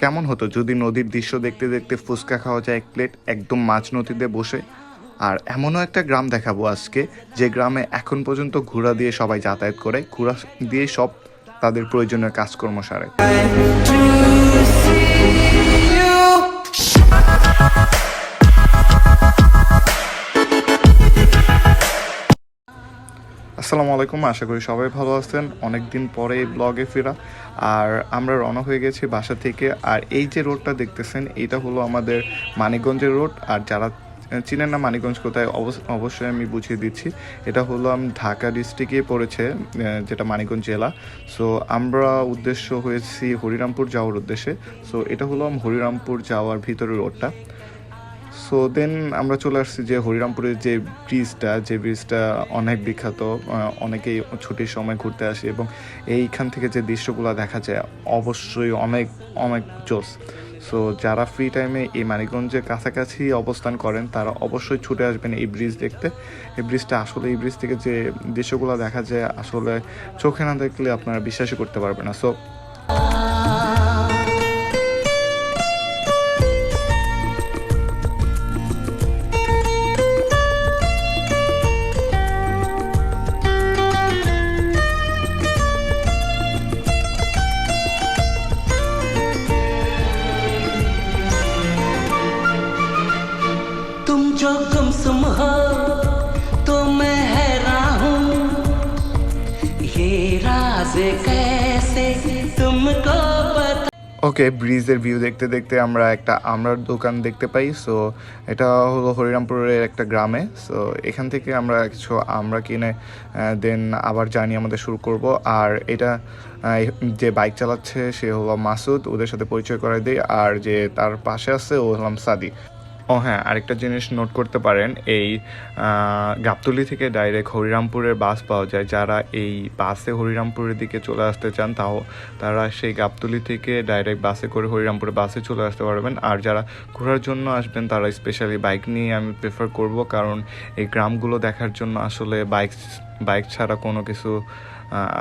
কেমন হতো যদি নদীর দৃশ্য দেখতে দেখতে ফুচকা খাওয়া যায় এক প্লেট, একদম মাছ নদীতে বসে? আর এমনও একটা গ্রাম দেখাবো আজকে, যে গ্রামে এখন পর্যন্ত ঘোড়া দিয়ে সবাই যাতায়াত করে, ঘোড়া দিয়ে সব তাদের প্রয়োজনীয় কাজকর্ম সারে। আসসালামু আলাইকুম, আশা করি সবাই ভালো আছেন। অনেক দিন পরে এই ব্লগে ফেরা। আর আমরা রওনা হয়ে গেছি বাসা থেকে। আর এই যে রোডটা দেখতেছেন এটা হলো আমাদের মানিকগঞ্জের রোড। আর যারা চিনেন না মানিকগঞ্জ কোথায় অবশ্য- অবশ্যই আমি বুঝিয়ে দিচ্ছি। এটা হলো আমি, ঢাকা ডিস্ট্রিক্টে পড়েছে যেটা মানিকগঞ্জ জেলা। সো, আমরা উদ্দেশ্য হয়েছি হরিরামপুর যাওয়ার উদ্দেশ্যে। সো, এটা হলো হরিরামপুর যাওয়ার ভিতরে রোডটা। সো দেন আমরা চলে আসছি যে হরিরামপুরের যে ব্রিজটা যে ব্রিজটা অনেক বিখ্যাত অনেকেই ছুটির সময় ঘুরতে আসে এবং এইখান থেকে যে দৃশ্যগুলো দেখা যায় অবশ্যই অনেক অনেক জোস। সো যারা ফ্রি টাইমে এই মানিকগঞ্জের কাছাকাছি অবস্থান করেন, তারা অবশ্যই ছুটে আসবেন এই ব্রিজ দেখতে। এই ব্রিজটা আসলে, এই ব্রিজ থেকে যে দৃশ্যগুলো দেখা যায়, আসলে চোখে না দেখলে আপনারা বিশ্বাসই করতে পারবেন না। সো ওকে ব্রিজের ভিউ দেখতে দেখতে আমরা একটা আমরার দোকান দেখতে পাই সো এটা হলো হরিরামপুরের একটা গ্রামে সো এখান থেকে আমরা কিছু আমরা কিনে দেন আবার জার্নি আমাদের শুরু করব, আর এটা যে বাইক চালাচ্ছে সে হলো মাসুদ, ওদের সাথে পরিচয় করাই দিই, আর যে তার পাশে আছে ও হলাম সাদি। ও হ্যাঁ আরেকটা জিনিস নোট করতে পারেন, এই গাবতলী থেকে ডাইরেক্ট হরিরামপুরের বাস পাওয়া যায়। যারা এই বাসে হরিরামপুরের দিকে চলে আসতে চান, তাও, তারা সেই গাবতলী থেকে ডাইরেক্ট বাসে করে হরিরামপুরে বাসে চলে আসতে পারবেন। আর যারা ঘোরার জন্য আসবেন, তারা স্পেশালি বাইক নিয়ে আমি প্রেফার করব, কারণ এই গ্রামগুলো দেখার জন্য আসলে বাইক বাইক ছাড়া কোনো কিছু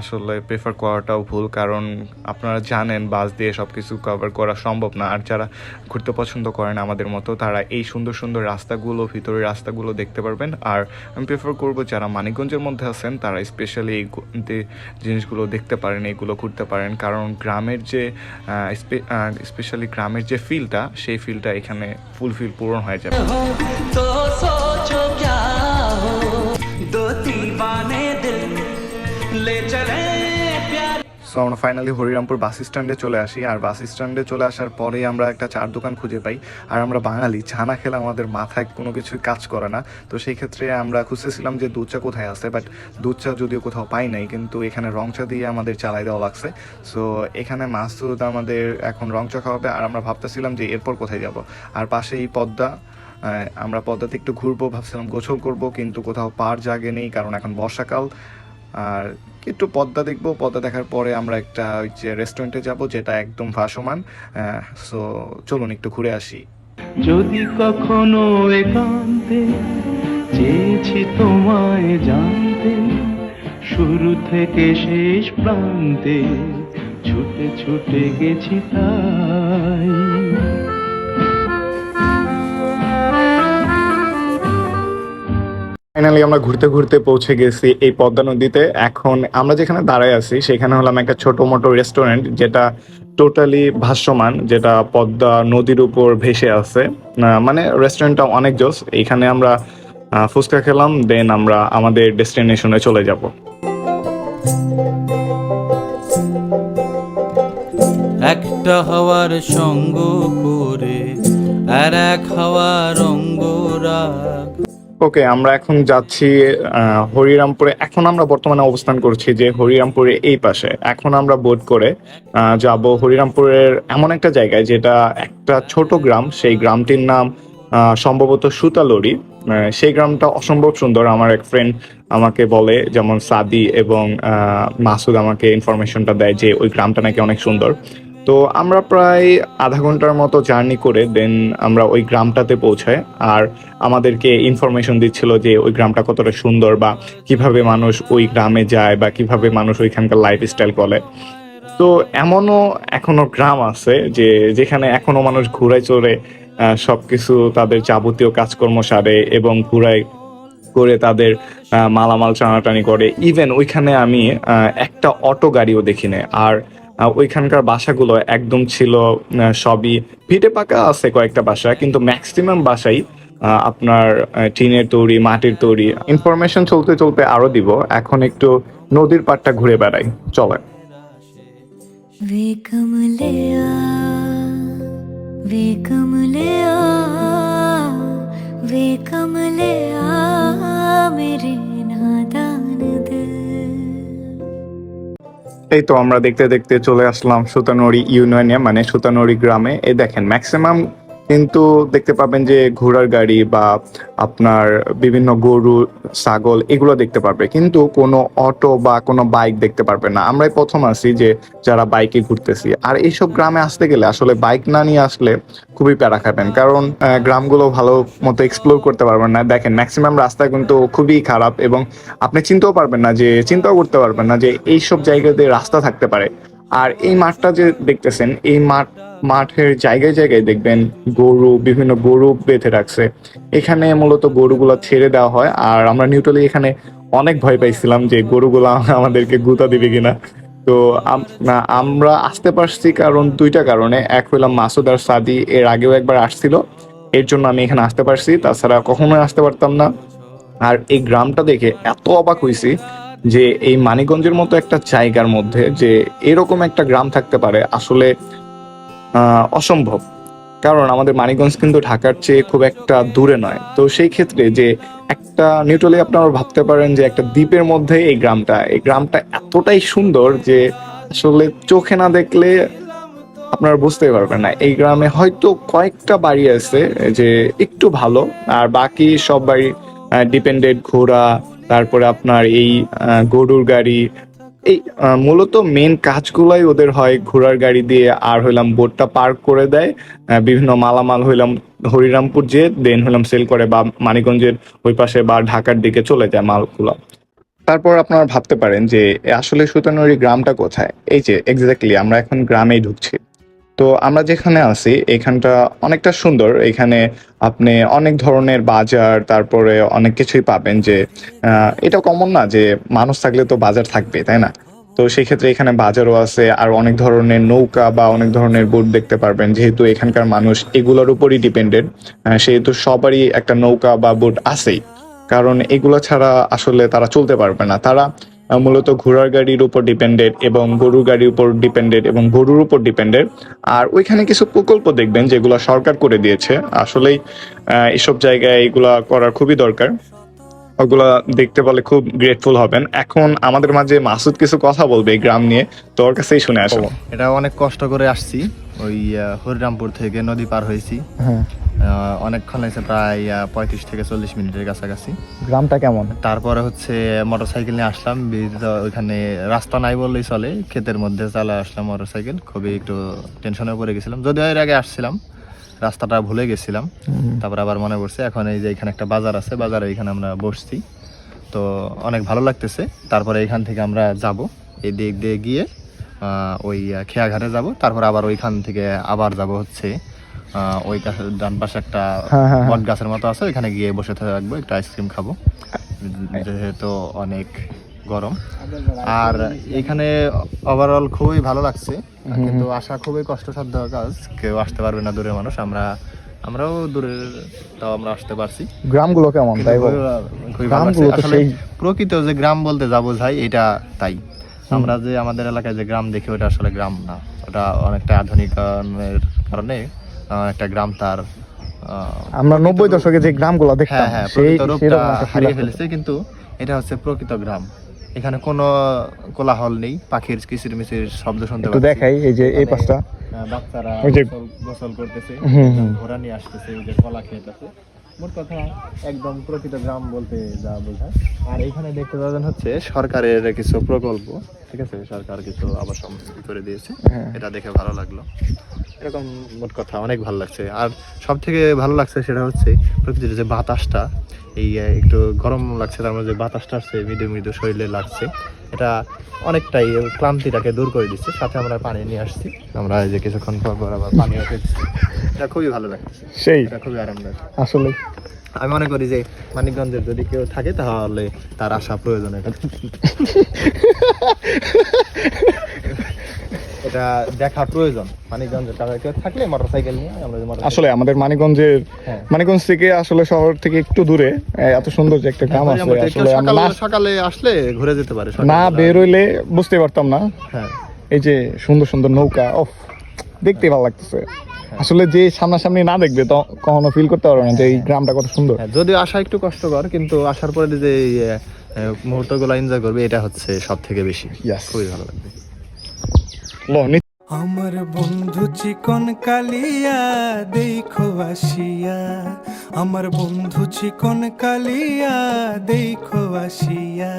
আসলে প্রেফার করাটাও ভুল। কারণ আপনারা জানেন, বাস দিয়ে সব কিছু কভার করা সম্ভব না। আর যারা ঘুরতে পছন্দ করেন আমাদের মতো, তারা এই সুন্দর সুন্দর রাস্তাগুলো, ভিতরের রাস্তাগুলো দেখতে পারবেন। আর আমি প্রেফার করব যারা মানিকগঞ্জের মধ্যে আছেন, তারা স্পেশালি এই জিনিসগুলো দেখতে পারেন, এইগুলো ঘুরতে পারেন। কারণ গ্রামের যে স্পেশালি গ্রামের যে ফিলটা সেই ফিলটা এখানে ফুলফিল পূরণ হয়ে যাবে। हूँ तो सोचो क्या हो दो दीवाने दिल ले चले प्यार সো আমরা ফাইনালি হরিরামপুর বাস স্ট্যান্ডে চলে আসি আর বাস স্ট্যান্ডে চলে আসার পরেই আমরা একটা চার দোকান খুঁজে পাই আর আমরা বাঙালি চা না খেলে আমাদের মাথায় কোনো কিছু কাজ করে না তো সেই ক্ষেত্রে আমরা খুঁজতেছিলাম যে দুধ চা কোথায় আছে বাট দুধ চা যদিও কোথাও পাই নাই কিন্তু এখানে রং চা দিয়ে আমাদের চালাই দেওয়া লাগছে সো এখানে মাসুদ আমাদের এখন রং চা খাওয়াবে আর আমরা ভাবতেছিলাম যে এরপর কোথায় যাব আর পাশে এই পদ্মা আহ, আমরা পদ্মাতে একটু ঘুরবো, ভাবছিলাম গোসল করব, কিন্তু কোথাও পার জাগে নেই, কারণ এখন বর্ষাকাল। আর একটু পদ্মা দেখব, পদ্মা দেখার পরে আমরা একটা ওই যে রেস্টুরেন্টে যাব, যেটা একদম ভাসমান। সো চলুন একটু ঘুরে আসি। যদি কখনো একান্তে চেয়েছি তোমায় জানতে, শুরু থেকে শেষ প্রান্তে ছুটে ছুটে গেছি তাই। ফাইনালি আমরা ঘুরতে ঘুরতে পৌঁছে গেছি এই পদ্মা নদীতে। এখন আমরা যেখানে দাঁড়ায় আছি, সেখানে হলাম একটা ছোট মোটো রেস্টুরেন্ট যেটা টোটালি ভাসমান যেটা পদ্মা নদীর উপর ভেসে আছে মানে রেস্টুরেন্টটা অনেক জোস। এখানে আমরা ফুচকা খেলাম দেন আমরা আমাদের ডেস্টিনেশনে চলে যাব। একটা হাওয়ার সঙ্গ করে, আর এক হাওয়ার অঙ্গরাগ ওকে আমরা এখন যাচ্ছি হরিরামপুরে। এখন আমরা বর্তমানে অবস্থান করছি যে হরিরামপুরে এই পাশে। এখন আমরা বোট করে যাব হরিরামপুরের এমন একটা জায়গায় যেটা একটা ছোট গ্রাম। সেই গ্রামটির নাম সম্ভবত সুতালড়ি। আহ, সেই গ্রামটা অসম্ভব সুন্দর। আমার এক ফ্রেন্ড আমাকে বলে যেমন সাদি এবং মাসুদ আমাকে ইনফরমেশনটা দেয় যে ওই গ্রামটা নাকি অনেক সুন্দর। তো আমরা প্রায় আধা ঘণ্টার মতো জার্নি করে দেন আমরা ওই গ্রামটাতে পৌঁছাই। আর আমাদেরকে ইনফরমেশন দিচ্ছিল যে ওই গ্রামটা কতটা সুন্দর বা কীভাবে মানুষ ওই গ্রামে যায় বা কীভাবে মানুষ ওইখানকার লাইফ স্টাইল করে তো এমনও এখনও গ্রাম আছে যে যেখানে এখনও মানুষ ঘোড়ায় চড়ে সবকিছু তাদের যাবতীয় কাজকর্ম সারে এবং ঘোড়ায় করে তাদের মালামাল টানাটানি করে। ইভেন ওইখানে আমি একটা অটো গাড়িও দেখিনি। আর ওইখানকার বাসাগুলো একদম ছিল আহ, সবই ভিটে পাকা আছে কয়েকটা বাসা কিন্তু ম্যাক্সিমাম বাসাই আহ, আপনার আহ, টিনের তৈরি মাটির তৈরি ইনফরমেশন চলতে চলতে আরো দিব এখন একটু নদীর পাড়টা ঘুরে বেড়াই চলে वे कमलिया वे कमलिया वे कमलिया मेरे এই তো আমরা দেখতে দেখতে চলে আসলাম সুতানড়ি ইউনিয়নে মানে সুতানড়ি গ্রামে। এই দেখেন ম্যাক্সিমাম কিন্তু দেখতে পাবেন যে ঘোড়ার গাড়ি বা আপনার বিভিন্ন গরু, ছাগল এগুলো দেখতে পারবে। কিন্তু কোনো অটো বা কোনো বাইক দেখতে পারবে না। আমরাই প্রথম আসি যে যারা বাইকে ঘুরতেছি। আর এইসব গ্রামে আসতে গেলে আসলে বাইক না নিয়ে আসলে খুবই প্যারা খাবেন। কারণ গ্রামগুলো ভালো মতো এক্সপ্লোর করতে পারবেন না। দেখেন ম্যাক্সিমাম রাস্তা কিন্তু খুবই খারাপ এবং আপনি চিনতেও পারবেন না যে, চিন্তাও করতে পারবেন না যে এইসব জায়গাতে রাস্তা থাকতে পারে। আর এই মাঠটা যে দেখতেছেন, এই মাঠ, মাঠের জায়গায় জায়গায় দেখবেন গরু, বিভিন্ন গরু বেঁধে রাখছে। এখানে মূলত গরুগুলো ছেড়ে দেওয়া হয়। আর আমরা নিউট্রালি এখানে অনেক ভয় পাইছিলাম যে গরুগুলো আমাদেরকে গুতা দিবে কিনা। তো আমরা আসতে পারছি কারণ দুইটা কারণে। এক হইলাম মাসুদ আর সাদি এর আগেও একবার আসছিল। এর জন্য আমি এখানে আসতে পারছি। তাছাড়া কখনোই আসতে পারতাম না। আর এই গ্রামটা দেখে এত অবাক হয়েছি যে এই মানিকগঞ্জের মতো একটা জায়গার মধ্যে যে এরকম একটা গ্রাম থাকতে পারে আসলে অসম্ভব। কারণ আমাদের মানিকগঞ্জ কিন্তু ঢাকার চেয়ে খুব একটা দূরে নয়। তো সেই ক্ষেত্রে যে একটা নিউট্রালি আপনারা ভাবতে পারেন যে একটা দ্বীপের মধ্যে এই গ্রামটা এই গ্রামটা এতটাই সুন্দর যে আসলে চোখে না দেখলে আপনারা বুঝতে পারবেন না। এই গ্রামে হয়তো কয়েকটা বাড়ি আছে যে একটু ভালো, আর বাকি সব বাড়ি ডিপেন্ডেড ঘোড়া তারপরে আপনার এই গরুর গাড়ি, এই মূলত মেন কাজগুলাই ওদের হয় ঘোড়ার গাড়ি দিয়ে আর হইলাম বোটটা পার্ক করে দেয় বিভিন্ন মালামাল হইলাম হরিরামপুর যে দেন হইলাম সেল করে বা মানিকগঞ্জের ওই পাশে বা ঢাকার দিকে চলে যায় মালগুলো। তারপর আপনারা ভাবতে পারেন যে, আসলে সুতানুরি গ্রামটা কোথায়? এই যে এক্স্যাক্টলি আমরা এখন গ্রামেই ঢুকছি। তো আমরা যেখানে আছি, এখানটা অনেকটা সুন্দর। এখানে আপনি অনেক ধরনের বাজার, তারপরে অনেক কিছুই পাবেন যে এটা কমন না যে, মানুষ থাকলে তো বাজার থাকবে তাই না? তো সেই ক্ষেত্রে এখানে বাজারও আছে, আর অনেক ধরনের নৌকা বা অনেক ধরনের বোট দেখতে পারবেন। যেহেতু এখানকার মানুষ এগুলোর উপরই ডিপেন্ডেড সেহেতু সবারই একটা নৌকা বা বোট আছেই। কারণ এগুলো ছাড়া আসলে তারা চলতে পারবে না। তারা মূলত ঘোড়ার গাড়ির উপর ডিপেন্ডেড এবং গরুর গাড়ির উপর ডিপেন্ডেড এবং গরুর উপর ডিপেন্ডেড আর ওইখানে কিছু প্রকল্প দেখবেন যেগুলো সরকার করে দিয়েছে। আসলেই এসব জায়গায় এগুলা করা খুবই দরকার। ওগুলা দেখতে পেলে খুব গ্রেটফুল হবেন। এখন আমাদের মাঝে মাসুদ কিছু কথা বলবে এই গ্রাম নিয়ে। তোর কাছেই শুনে আসব এটা অনেক কষ্ট করে আসছি। ওই হরিরামপুর থেকে নদী পার হয়েছি। হ্যাঁ। অনেকক্ষণ হয়েছে প্রায় পঁয়ত্রিশ থেকে চল্লিশ মিনিটের কাছাকাছি। গ্রামটা কেমন? তারপরে হচ্ছে মোটর সাইকেল নিয়ে আসলাম। ওইখানে রাস্তা নাই বললেই চলে। ক্ষেতের মধ্যে চালা আসলাম মোটর সাইকেল খুবই একটু টেনশনে পড়ে গেছিলাম। যদিও এর আগে আসছিলাম। রাস্তাটা ভুলে গেছিলাম। তারপর আবার মনে পড়ছে এখন এই যে এখানে একটা বাজার আছে বাজারে এখানে আমরা বসছি। তো অনেক ভালো লাগতেছে। তারপরে এখান থেকে আমরা যাব। এই দিক দিয়ে গিয়ে ওই খেয়াঘাটে যাব। তারপর আবার ওইখান থেকে আবার যাব হচ্ছে ওই কাছে ডান পাশে একটা বট গাছের মতো আছে। ওইখানে গিয়ে বসে থাকব একটা আইসক্রিম খাব। যেহেতু অনেক গরম। আর এখানে ওভারঅল খুবই ভালো লাগছে কিন্তু আসা খুবই কষ্টসাধ্য কাজ। কেউ আসতে পারবে না দূরের মানুষ আমরা আমরাও দূরের তাও আমরা আসতে পারছি। গ্রামগুলো কেমন? গ্রামগুলো আসলে প্রকৃত যে গ্রাম বলতে যা বোঝাই এটা তাই। আমরা যে আমাদের এলাকায় যে গ্রাম দেখি ওটা আসলে গ্রাম না। ওটা অনেকটা আধুনিকায়নের কারণে একটা গ্রাম তার আমরা নব্বই দশকে যে গ্রামগুলো দেখতাম হ্যাঁ হ্যাঁ হারিয়ে ফেলেছে কিন্তু এটা হচ্ছে প্রকৃত গ্রাম। এখানে কোনো কোলাহল নেই পাখির কিচির মিচির শব্দ শুনতে একটু দেখাই এই যে এই পাশটা। বাচ্চারা গোসল- গোসল করতেছে। ঘোড়া নিয়ে আসতেছে ওই যে কলা খেতেছে। মোট কথা একদম প্রকৃত গ্রাম বলতে যা বোঝায়। আর এখানে দেখতে পাবেন হচ্ছে সরকারের কিছু প্রকল্প। ঠিক আছে সরকার কিছু আবার আবাসন করে দিয়েছে। হ্যাঁ। এটা দেখে ভালো লাগল। এরকম মোট কথা অনেক ভালো লাগছে। আর সব থেকে ভালো লাগছে সেটা হচ্ছে প্রকৃতির যে বাতাসটা এই একটু গরম লাগছে তার মধ্যে বাতাসটা আসছে মৃদু মৃদু শরীরে লাগছে। এটা অনেকটাই ক্লান্তিটাকে দূর করে দিচ্ছে। সাথে আমরা পানি নিয়ে আসছি। আমরা এই যে কিছুক্ষণ পর পর আবার পানি এটা খুবই ভালো লাগছে। সেই। এটা খুবই আরামদায়ক। আসলে আমি মনে করি যে মানিকগঞ্জের যদি কেউ থাকে তাহলে তার আসা প্রয়োজন এটা। এটা দেখা প্রয়োজন। মানিকগঞ্জের কেউ থাকলে মোটরসাইকেল নিয়ে আমরা আসলে আমাদের মানিকগঞ্জের হ্যাঁ। মানিকগঞ্জ থেকে আসলে শহর থেকে একটু দূরে এত সুন্দর যে একটা গ্রাম আছে আসলে সকালে আসলে ঘুরে যেতে পারে না সকালবেলা। বের হইলে বুঝতে পারতাম না। হ্যাঁ। এই যে সুন্দর সুন্দর নৌকা অফ দেখতে ভালো লাগতেছে। আসলে যে সামনাসামনি না দেখবে তো কখনো ফিল করতে পারবে না যে এই গ্রামটা কত সুন্দর। যদি যদিও আসা একটু কষ্টকর কিন্তু আসার পরে যে মুহূর্ত মুহূর্তগুলো এনজয় করবে এটা হচ্ছে সব থেকে বেশি. খুবই ভালো লাগবে। আমার বন্ধু চিকন কালিয়া দেখো আসিয়া আমার বন্ধু চিকন কালিয়া, দেখো আসিয়া।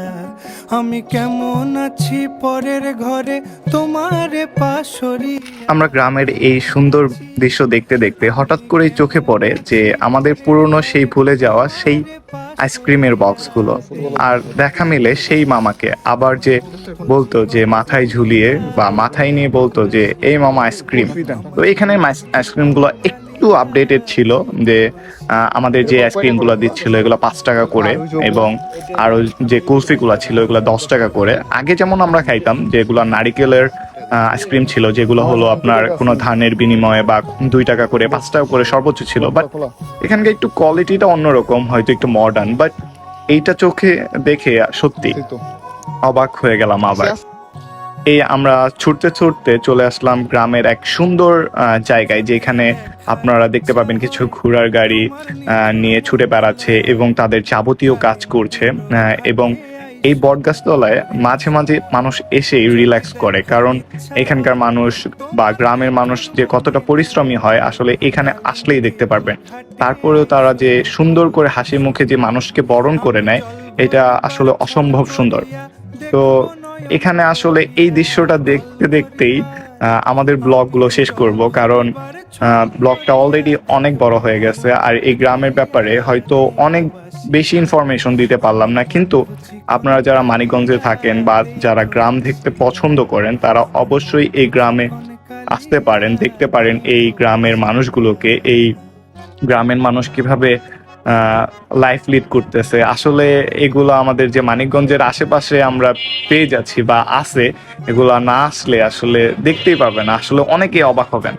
আমি কেমন আছি পরের ঘরে, তোমারে পাশরি আমরা গ্রামের এই সুন্দর দৃশ্য দেখতে দেখতে হঠাৎ করেই চোখে পড়ে যে আমাদের পুরনো সেই ভুলে যাওয়া সেই আইসক্রিমের বক্সগুলো আর দেখা মিলে সেই মামাকে। আবার যে বলতো যে মাথায় ঝুলিয়ে বা মাথায় নিয়ে বলতো যে, এই মামা আইসক্রিম তো এখানে আইসক্রিমগুলো একটু আপডেটেড ছিল যে আমাদের যে আইসক্রিমগুলো দিচ্ছিল এগুলো পাঁচ টাকা করে এবং আরও যে কুলফিগুলো ছিল এগুলো দশ টাকা করে। আগে যেমন আমরা খাইতাম যেগুলো নারিকেলের আইসক্রিম ছিল যেগুলো হলো আপনার কোনো ধানের বিনিময়ে বা দুই টাকা করে পাঁচ টাকা করে সর্বোচ্চ ছিল। বাট এখানকার একটু কোয়ালিটিটা অন্যরকম হয়তো একটু মডার্ন বাট এইটা চোখে দেখে সত্যি অবাক হয়ে গেলাম আবার। এই আমরা ছুটতে ছুটতে চলে আসলাম গ্রামের এক সুন্দর জায়গায় যেখানে আপনারা দেখতে পাবেন কিছু ঘোড়ার গাড়ি নিয়ে ছুটে বেড়াচ্ছে এবং তাদের যাবতীয় কাজ করছে এবং এই বটগাছতলায় মাঝে মাঝে মানুষ এসেই রিল্যাক্স করে। কারণ এখানকার মানুষ বা গ্রামের মানুষ যে কতটা পরিশ্রমী হয়, আসলে এখানে আসলেই দেখতে পারবেন। তারপরেও তারা যে সুন্দর করে হাসি মুখে যে মানুষকে বরণ করে নেয়, এটা আসলে অসম্ভব সুন্দর। তো এখানে আসলে এই দৃশ্যটা দেখতে দেখতেই আমাদের ব্লগগুলো শেষ করব, কারণ ব্লগটা অলরেডি অনেক বড় হয়ে গেছে, আর এই গ্রামের ব্যাপারে হয়তো অনেক বেশি ইনফরমেশন দিতে পারলাম না, কিন্তু আপনারা যারা মানিকগঞ্জে থাকেন বা যারা গ্রাম দেখতে পছন্দ করেন, তারা অবশ্যই এই গ্রামে আসতে পারেন, দেখতে পারেন এই গ্রামের মানুষগুলোকে, এই গ্রামের মানুষ কীভাবে লাইফ লিড করতেছে। আসলে এগুলো আমাদের যে মানিকগঞ্জের আশেপাশে আমরা পেয়ে যাচ্ছি বা আছে, এগুলো না আসলে আসলে দেখতেই পাবেন আসলে অনেকে অবাক হবেন।